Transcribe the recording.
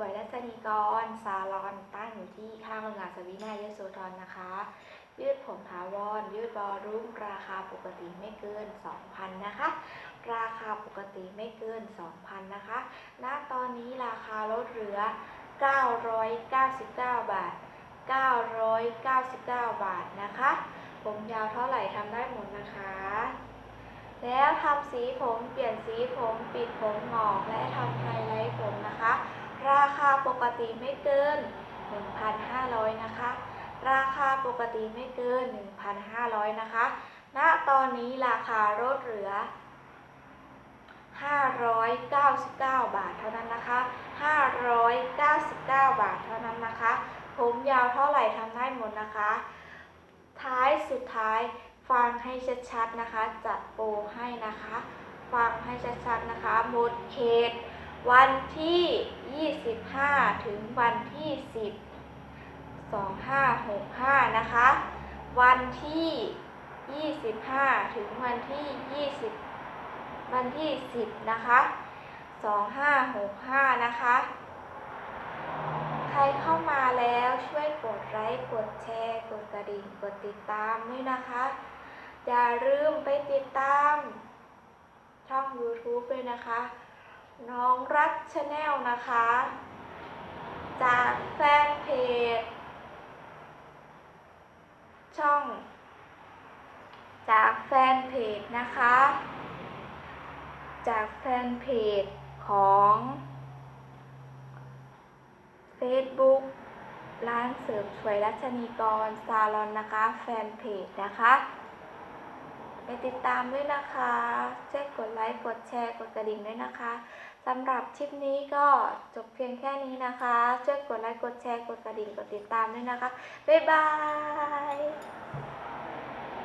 วยรัชนีกร ซาลอนตั้งอยู่ที่ข้างโรงงานสวีนายโสธรนะคะ ยืดผมถาวร ยืดบอลรุ่มราคาปกติไม่เกิน 2,000 นะคะ ราคาปกติไม่เกิน 2,000 นะคะ ณ ตอนนี้ราคาลดเหลือ 999 บาท 999 บาทนะคะ ผมยาวเท่าไหร่ทำได้หมดนะคะแล้วทำสีผม เปลี่ยนสีผม ปิดผมหงอก และทำไฮไลท์ผมนะคะ ปกติไม่เกิน 1,500 นะคะ ราคาปกติไม่เกิน 1,500 นะคะ ณ ตอนนี้ราคาลดเหลือ 599 บาทเท่านั้นนะคะ 599 บาทเท่านั้นนะคะ ผมยาวเท่าไหร่ทำได้หมดนะคะ ท้ายสุดท้ายฟังให้ชัดๆนะคะ จัดโปรให้นะคะ ฟังให้ชัดๆนะคะหมดเขต วันที่ 25 ถึงวันที่ 10 2565 นะคะ วันที่ 25 ถึงวันที่ 20 วันที่ 10 นะคะ 2565 นะคะ ใครเข้ามาแล้วช่วยกดไลค์กดแชร์ กดกระดิ่ง กดติดตามด้วยนะคะ อย่าลืมไปติดตามช่อง YouTube ด้วยนะคะ น้องรักชาแนลนะคะ จากแฟนเพจช่อง จากแฟนเพจนะคะ จากแฟนเพจของ Facebook ร้านเสริมสวยรัชนีกรซาลอนนะคะ แฟนเพจนะคะ ติดตามด้วยนะคะช่วยกดไลค์กดแชร์กดกระดิ่งด้วยนะคะสำหรับคลิปนี้ก็จบเพียงแค่นี้นะคะช่วยกดไลค์กดแชร์กดกระดิ่งกดติดตามด้วยนะคะบ๊ายบาย